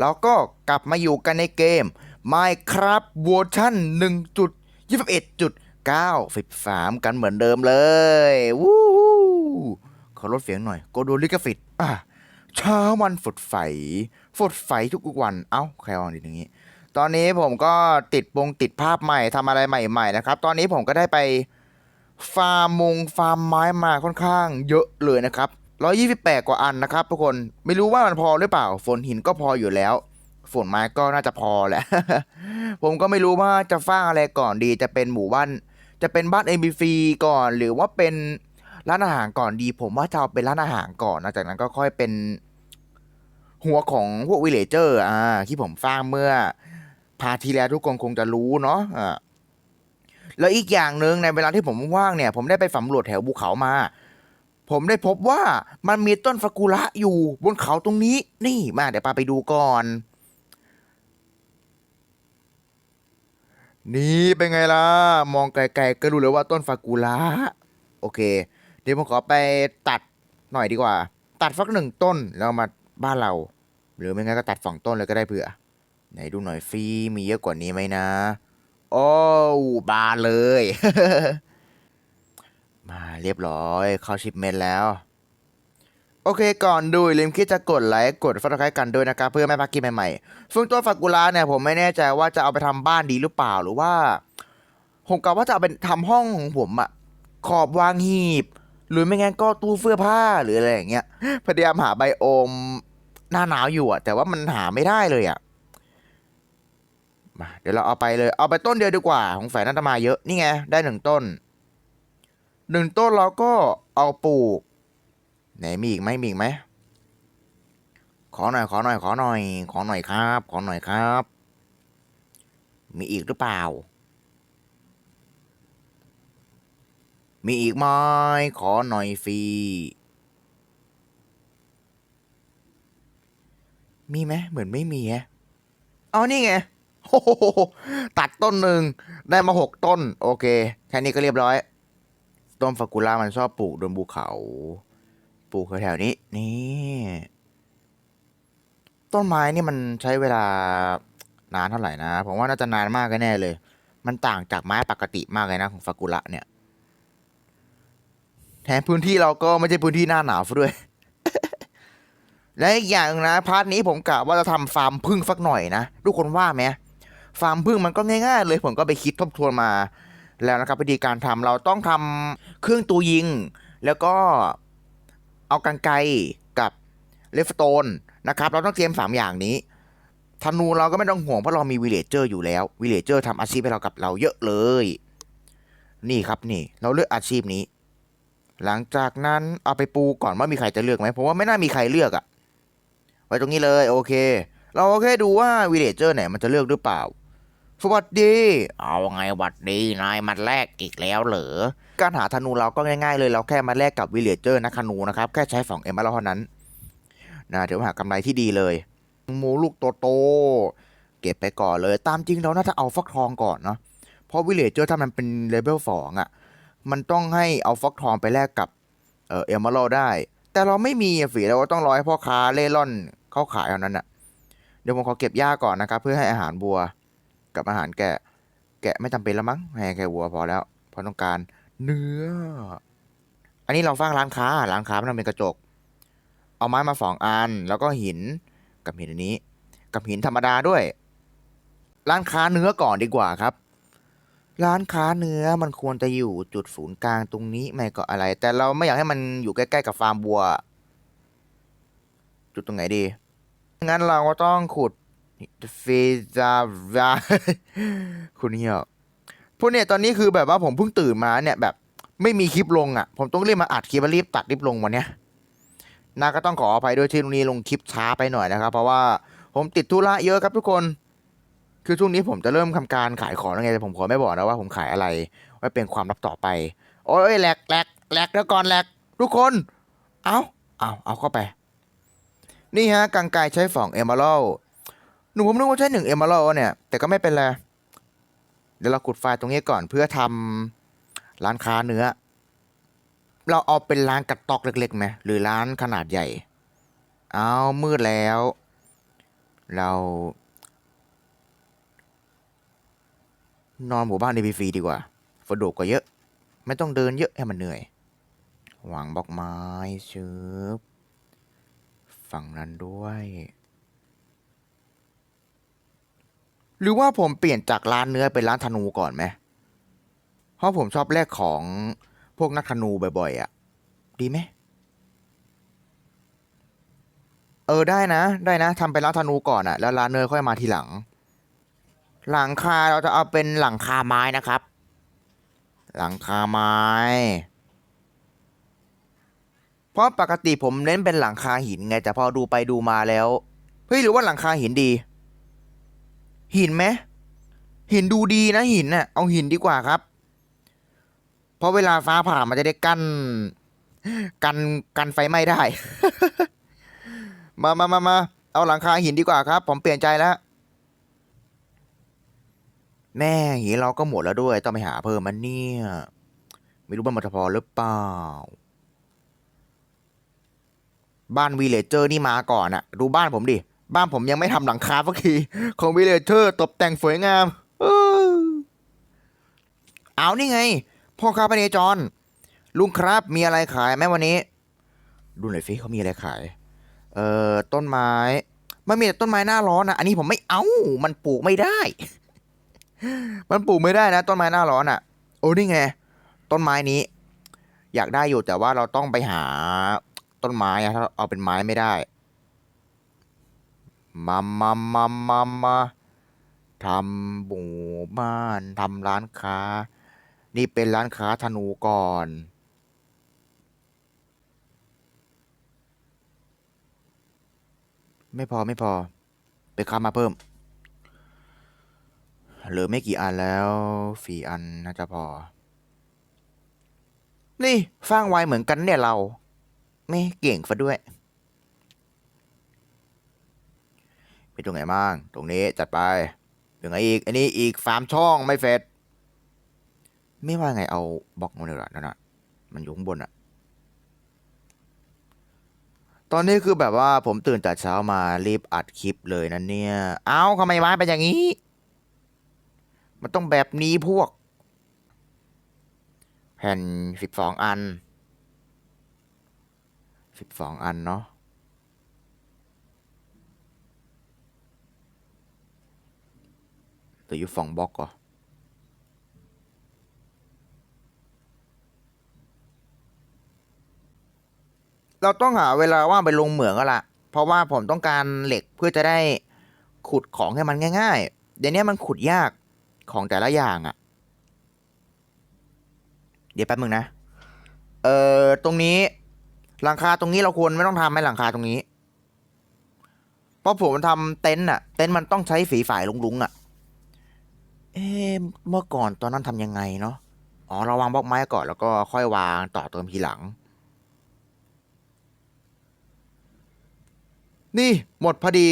แล้วก็กลับมาอยู่กันในเกม Minecraft เวอร์ชัน1.21.9กันเหมือนเดิมเลยวู้ขอลดเสียงหน่อยกโดลิกาฟิตอะเช้าวันฝดไฟฝดไฟทุกวันเอ้าใครวางดีอย่างนี้ ตอนนี้ผมก็ติดปงติดภาพใหม่ทำอะไรใหม่ๆนะครับ ตอนนี้ผมก็ได้ไปฟาร์มมงฟาร์มไม้มาค่อนข้างเยอะเลยนะครับ 128 กว่าอันนะครับทุกคนไม่รู้ว่ามันพอหรือเปล่า ฝนหินก็พออยู่แล้ว ฝนไม้ก็น่าจะพอแหละ ผมก็ไม่รู้ว่าจะสร้างอะไรก่อนดีจะเป็นหมู่บ้านจะเป็นบ้าน MBC ก่อน หรือว่าเป็นร้านอาหารก่อนดี ผมว่าจะเอาเป็นร้านอาหารก่อนนะจากนั้นก็ค่อยเป็น หัวของพวกวิเลเจอร์อ่าที่ผมสร้างเมื่อพาทีแล้วทุกคนคงจะรู้เนาะอ่าแล้วอีกอย่างหนึ่งในเวลาที่ผมว่างเนี่ย ผมได้ไปสำรวจแถวภูเขามา ผมได้พบว่ามันมีต้นฟากุระอยู่บนเขาตรงนี้ นี่มาเดี๋ยวพาไปดูก่อน นี่เป็นไงล่ะ มองไกลๆก็รู้เลยว่าต้นฟากุระโอเค เดี๋ยวผมขอไปตัดหน่อยดีกว่า ตัดฟักหนึ่งต้นแล้วมาบ้านเรา หรือไม่งั้นก็ตัดสองต้นเลยก็ได้เผื่อ ไหนดูหน่อยฟรีมีเยอะกว่านี้ไหมนะ โอ้บาเลย มาเรียบร้อยเข้าชิปเมนแล้ว โอเคก่อนดูลืมคิดจะกดไลค์กดฟังคล้ายกันด้วยนะครับเพื่อไม่พลาดคลิปใหม่ๆซึ่งตัวฟากุระเนี่ยผมไม่แน่ใจว่าจะเอาไปทำบ้านดีหรือเปล่าหรือว่า ผมกะว่าจะเอาไปทำห้องของผมอะขอบวางหีบ หรือไม่งั้นก็ตู้เสื้อผ้าหรืออะไรอย่างเงี้ยพยายามหาไบโอมหน้าหนาวอยู่อะแต่ว่ามันหาไม่ได้เลยอะมาเดี๋ยวเราเอาไปเลยเอาไปต้นเดียวดีกว่าของแฝดน่าจะมาเยอะนี่ไงได้หนึ่งต้น หนึ่งต้นเราก็เอาปลูก ไหนมีอีกไหมมีอีกไหม ขอหน่อยขอหน่อยขอหน่อย ขอหน่อยครับ ขอหน่อยครับ มีอีกหรือเปล่า มีอีกไหมขอหน่อยฟรี มีไหมเหมือนไม่มีฮะเอานี่ไงโหตัดต้นหนึ่งได้มาหกต้น โอเค แค่นี้ก็เรียบร้อย ต้นฟากุระมันชอบปลูกบนภูเขา ปลูกแถวๆนี้ นี่ ต้นไม้นี่มันใช้เวลานานเท่าไหร่นะ ผมว่าน่าจะนานมากแน่เลย มันต่างจากไม้ปกติมากเลยนะของฟากุระเนี่ย แถมพื้นที่เราก็ไม่ใช่พื้นที่หน้าหนาวซะด้วย และอีกอย่างนะพาร์ทนี้ผมกะว่าจะทำฟาร์มพึ่งสักหน่อยนะ ทุกคนว่าไหมฟาร์มพึ่งมันก็ง่ายๆเลย ผมก็ไปคิดทบทวนมา แล้วนะครับวิธีการทำเราต้องทำเครื่องตัวยิง แล้วก็เอากันไกกับเลฟโตนนะครับ เราต้องเตรียมสามอย่างนี้ธนูเราก็ไม่ต้องห่วงเพราะเรามีวิเลเจอร์อยู่แล้ววิเลเจอร์ทำอาชีพให้เรากับเราเยอะเลย นี่ครับนี่ เราเลือกอาชีพนี้ หลังจากนั้นเอาไปปูก่อนว่ามีใครจะเลือกไหมผมว่าไม่น่ามีใครเลือกอะไว้ตรงนี้เลยโอเค เราแค่ดูว่าวิเลเจอร์ไหนมันจะเลือกหรือเปล่า สวัสดี เอาไงหวัดดีนายมาแลกอีกแล้วเหรอ การหาธนูเราก็ง่ายๆเลยเราแค่มาแลกกับวิเลเจอร์นะธนูนะครับ แค่ใช้สองเอ็มเท่านั้นนะเดี๋ยวหากำไรที่ดีเลยหมูลูกโตๆเก็บไปก่อนเลย ตามจริงเราน่าจะเอาฟักทองก่อนเนาะเพราะวิเลเจอร์ถ้ามันเป็นเลเวลสองอะ มันต้องให้เอาฟักทองไปแลกกับเอ่อเอมเมอรัลได้ แต่เราไม่มีอะฝีเราก็ต้องรอให้พ่อค้าเล่ร่อนเขาขายเอานั้นอะเดี๋ยวผมขอเก็บหญ้าก่อนนะครับเพื่อให้อาหารบัว กับอาหารแกะ แกะไม่จำเป็นแล้วมั้งให้แค่วัวพอแล้วเพราะต้องการเนื้อ อันนี้เราสร้างร้านค้า ร้านค้ามันเป็นกระจก เอาไม้มาสองอัน แล้วก็หิน กับหินอันนี้ กับหินธรรมดาด้วย ร้านค้าเนื้อก่อนดีกว่าครับ ร้านค้าเนื้อมันควรจะอยู่จุดศูนย์กลางตรงนี้ไม่ก็อะไร แต่เราไม่อยากให้มันอยู่ใกล้ๆกับฟาร์มบัว จุดตรงไหนดี งั้นเราก็ต้องขุด เฟซาราคุณเหี้ยพวกเนี่ยตอนนี้คือแบบว่าผมเพิ่งตื่นมาเนี่ยแบบไม่มีคลิปลงอะ ผมต้องรีบมาอัดคลิปรีบตัดรีบลงวันเนี้ยนาก็ต้องขออภัยด้วยที่ตรงนี้ลงคลิปช้าไปหน่อยนะครับ เพราะว่าผมติดธุระเยอะครับทุกคน คือช่วงนี้ผมจะเริ่มทำการขายของแล้วไงแต่ผมขอไม่บอกนะว่าผมขายอะไร ไว้เป็นความลับต่อไป โอ้ยแหลกแหลกแหลกแล้วก่อนแหลกทุกคน เอาเอาเอาเข้าไป นี่ฮะกังไกใช้สองเอมเบอร์ หนูผมนึกว่าใช้หนึ่งเอมเบอร์เนี่ย แต่ก็ไม่เป็นไร เดี๋ยวเราขุดไฟล์ตรงนี้ก่อนเพื่อทำร้านค้าเนื้อ เราเอาเป็นร้านกระตอกเล็กๆไหมหรือร้านขนาดใหญ่ เอามืดแล้ว เรานอนหมู่บ้านในฟรีดีกว่าสะดวกกว่าเยอะ ไม่ต้องเดินเยอะให้มันเหนื่อย วางบล็อกไม้ชืบฝั่งนั้นด้วย หรือว่าผมเปลี่ยนจากร้านเนื้อเป็นร้านธนูก่อนไหมเพราะผมชอบแลกของพวกนักธนูบ่อยๆอะ่ะ ดีไหมเออได้นะ ได้นะทำเป็นร้านธนูก่อนอะ่ะ แล้วร้านเนื้อค่อยมาทีหลัง หลังคาเราจะเอาเป็นหลังคาไม้นะครับ หลังคาไม้ เพราะปกติผมเน้นเป็นหลังคาหินไงแต่พอดูไปดูมาแล้วเฮ้ยหรือว่าหลังคาหินดี หินไหมหินดูดีนะหินน่ะเอาหินดีกว่าครับ เพราะเวลาฟ้าผ่ามันจะได้กั้นกันกันไฟไหม้ได้ มามามามาเอาหลังคาหินดีกว่าครับ ผมเปลี่ยนใจแล้ว แม่หินเราก็หมดแล้วด้วย ต้องไปหาเพิ่มมันเนี่ยไม่รู้ว่ามันจะพอหรือเปล่า บ้านวีเลเจอร์นี่มาก่อนอะดูบ้านผมดิ บ้านผมยังไม่ทำหลังคาสักทีของวีเลเจอร์ตกแต่งสวยงาม เอานี่ไง พ่อค้าพเนจร ลุงครับมีอะไรขายไหมวันนี้ ดูหน่อยสิเขามีอะไรขาย เอ่อ ต้นไม้ มันมีแต่ต้นไม้หน้าร้อนนะ อันนี้ผมไม่เอา มันปลูกไม่ได้ มันปลูกไม่ได้นะ ต้นไม้หน้าร้อนอะ โอ้นี่ไง ต้นไม้นี้ อยากได้อยู่แต่ว่าเราต้องไปหาต้นไม้ถ้าเอาเป็นไม้ไม่ได้ มามามามามาทำหมู่บ้านทำร้านค้า นี่เป็นร้านค้าธนูก่อน ไม่พอไม่พอ ไปค้ามาเพิ่ม เหลือไม่กี่อันแล้วสี่อันน่าจะพอ นี่สร้างไวเหมือนกันเนี่ยเรา ไม่เก่งฟะด้วย ไปตรงไหนบ้าง ตรงนี้จัดไปตรงไหนอีก อันนี้อีกสามช่องไม่เสร็จไม่ว่าไงเอาบล็อกมาเลยละนั่นน่ะมันอยู่ข้างบนอะตอนนี้คือแบบว่าผมตื่นแต่เช้ามารีบอัดคลิปเลยนะเนี่ย เอ้าทำไมไม้เป็นอย่างนี้ มันต้องแบบนี้พวก แผ่นสิบสองอันสิบสองอันเนาะ เหลือยู่สองบล็อกก่อเราต้องหาเวลาว่างไปลงเหมืองก็ละเพราะว่าผมต้องการเหล็กเพื่อจะได้ขุดของให้มันง่าย ๆ เดี๋ยวนี้มันขุดยากของแต่ละอย่างอะ่ะ เดี๋ยวแป๊บมึงนะ เอ่อ ตรงนี้หลังคาตรงนี้เราควรไม่ต้องทำไหมหลังคาตรงนี้ เพราะผมทำเต็นท์อะเต็นท์มันต้องใช้ฝีฝ่ายลุงๆอะ เอ๊ะเมื่อก่อนตอนนั้นทำยังไงเนาะ อ๋อ เราวางบล็อกไม้ก่อนแล้วก็ค่อยวางต่อเติมทีหลัง นี่หมดพอดี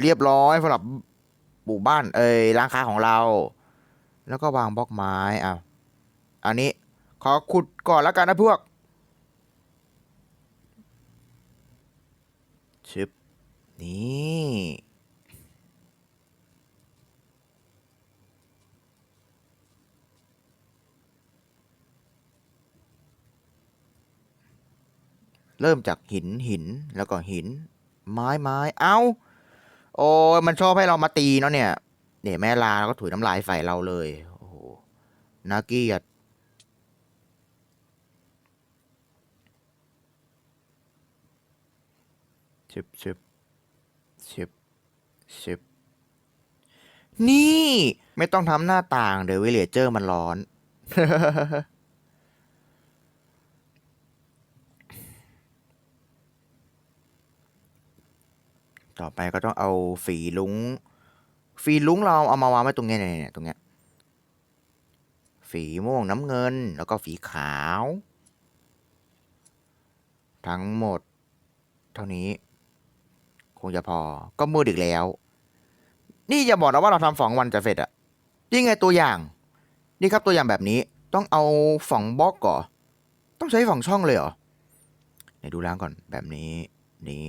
เรียบร้อยสำหรับหมู่บ้านเอ้ยร้านค้าของเรา แล้วก็วางบล็อกไม้อะอันนี้ ขอขุดก่อนแล้วกันนะพวกชึบนี่ เริ่มจากหินหินแล้วก็หิน ไม้ไม้เอา้า โอ้มันชอบให้เรามาตีเนาะเนี่ยเนี่ยแม่ลาแล้วก็ถุยน้ำลายใส่เราเลยโอ้โหน่าเกลียดชึบชึบชึบชึบนี่ ไม่ต้องทำหน้าต่าง เดี๋ยววิเลเจอร์มันร้อน ต่อไปก็ต้องเอาฝีลุงฝีลุงเราเอามาวางไว้ตรงเนี้ยเนี่ยเนี่ยตรงเนี้ยฝีม่วงน้ำเงิน แล้วก็ฝีขาว ทั้งหมด เท่านี้ คงจะพอก็มืดอีกแล้ว นี่อย่าบอกนะว่าเราทำสองวันจะเสร็จอะนี่ไงตัวอย่าง นี่ครับตัวอย่างแบบนี้ต้องเอาสองบล็อกก่อนต้องใช้สองช่องเลยเหรอไหนดูล้างก่อนแบบนี้นี้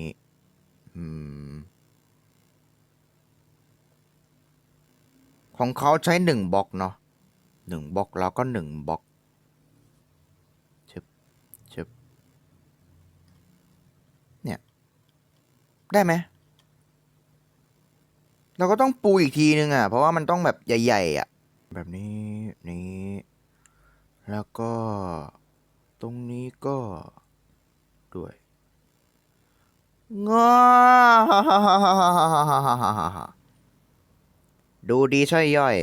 ของเขาใช้หนึ่งบล็อกเนาะหนึ่งบล็อกแล้วก็หนึ่งบล็อกชึบชึบเนี่ย ได้ไหมเราก็ต้องปูอีกทีนึงอะ เพราะว่ามันต้องแบบใหญ่ ๆ อะ แบบนี้นี้ แล้วก็ ตรงนี้ก็ งาดูดีช่ย่อย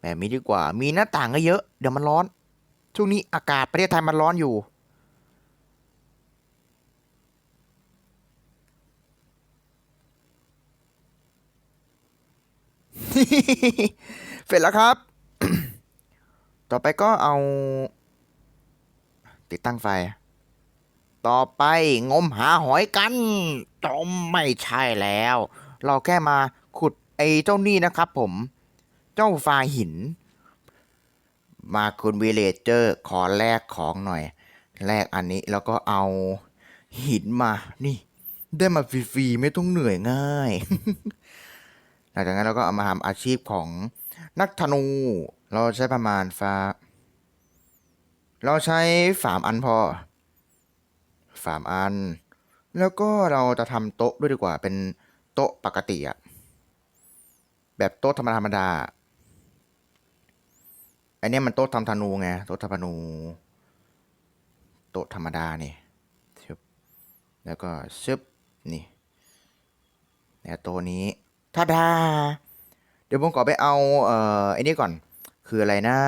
แบบนี้ดีกว่า มีหน้าต่างก็เยอะ เดี๋ยวมันร้อน ช่วงนี้อากาศประเทศไทยมันร้อนอยู่ เสร็จแล้วครับ ต่อไปก็เอา ติดตั้งไฟ ต่อไปงมหาหอยกันจมไม่ใช่แล้ว เราแค่มาขุดไอ้เจ้านี่นะครับผม เจ้าฟาหิน มาคุณวิเลเจอร์ขอแลกของหน่อย แลกอันนี้แล้วก็เอาหินมานี่ ได้มาฟรีๆไม่ต้องเหนื่อยง่าย หลังจากนั้นเราก็เอามาทำอาชีพของนักธนู เราใช้ประมาณฟ้า เราใช้สามอันพอ สามอัน แล้วก็เราจะทำโต๊ะด้วยดีกว่าเป็นโต๊ะปกติอะแบบโต๊ะธรรมดาธรรมดา อันนี้มันโต๊ะทำธนูไง โต๊ะทำธนู โต๊ะธรรมดานี่ชึบแล้วก็ชึบนี่แล้วตัวนี้ท่าดา เดี๋ยวผมขอไปเอา เอ่อไอ้นี่ก่อน คืออะไรนะ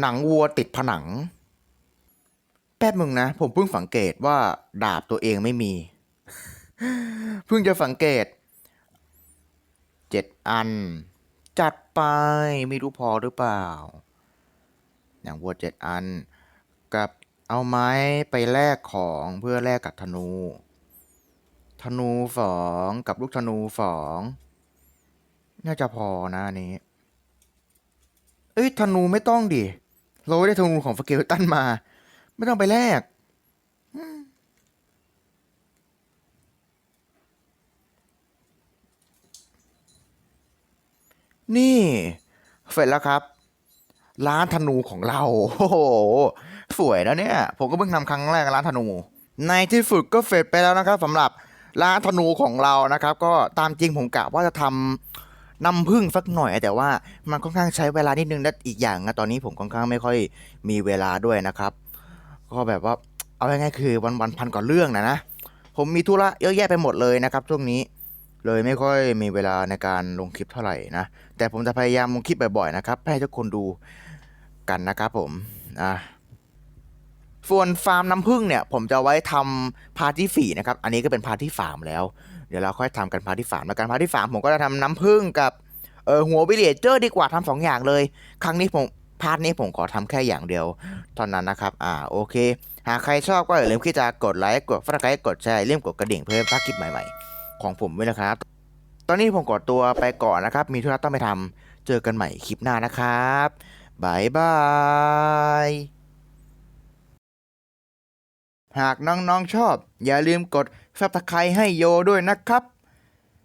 หนังวัวติดผนัง แป๊บมึงนะ ผมเพิ่งสังเกตว่าดาบตัวเองไม่มี เพิ่งจะสังเกตเจ็ดอัน จัดไปไม่รู้พอหรือเปล่า หนังวัวเจ็ดอัน กับเอาไม้ไปแลกของเพื่อแลกกับธนู ธนูสองกับลูกธนูสองน่าจะพอนะอันนี้ เอ้ยธนูไม่ต้องดิ เราได้ธนูของสเกลตันมา ไม่ต้องไปแลกนี่เสร็จแล้วครับ ร้านธนูของเรา โอ้โห สวยนะเนี่ย ผมก็เพิ่งทำครั้งแรกร้านธนู ในที่สุดก็เสร็จไปแล้วนะครับสำหรับร้านธนูของเรานะครับ ก็ตามจริงผมกะว่าจะทำ น้ำผึ้งสักหน่อย แต่ว่ามันค่อนข้างใช้เวลานิดนึงและอีกอย่างนะตอนนี้ผมค่อนข้างไม่ค่อยมีเวลาด้วยนะครับ ก็แบบว่าเอาง่ายๆคือวันวันๆพันกว่าเรื่องนะนะผมมีธุระเยอะแยะไปหมดเลยนะครับช่วงนี้เลยไม่ค่อยมีเวลาในการลงคลิปเท่าไหร่นะ แต่ผมจะพยายามลงคลิปบ่อยๆนะครับ ให้ทุกคนดูกันนะครับผมอะส่วนฟาร์มน้ำผึ้งเนี่ย ผมจะไว้ทำพาร์ทที่สี่นะครับ อันนี้ก็เป็นพาร์ทที่สามแล้ว เดี๋ยวเราค่อยทำกันพาร์ทที่สามแล้วกันพาร์ทที่สามผมก็จะทำน้ำผึ้งกับเออหัววิเลเจอร์ดีกว่าทำสองอย่างเลย ครั้งนี้ผมพาร์ทนี้ผมขอทำแค่อย่างเดียวเท่านั้นนะครับ อ่าโอเค หากใครชอบก็อย่าลืมที่จะกดไลค์กดฟังไลค์กดแชร์เรื่องกดกระดิ่งเพื่อพลาดคลิปใหม่ๆ ของผมด้วยนะครับ ตอนนี้ผมขอตัวไปก่อนนะครับ มีธุระต้องไปทำเจอกันใหม่คลิปหน้านะครับบายบาย หากน้องๆชอบ อย่าลืมกด subscribe ให้โยด้วยนะครับ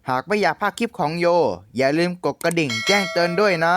หากไม่อยากพลาดคลิปของโย อย่าลืมกดกระดิ่งแจ้งเตือนด้วยนะ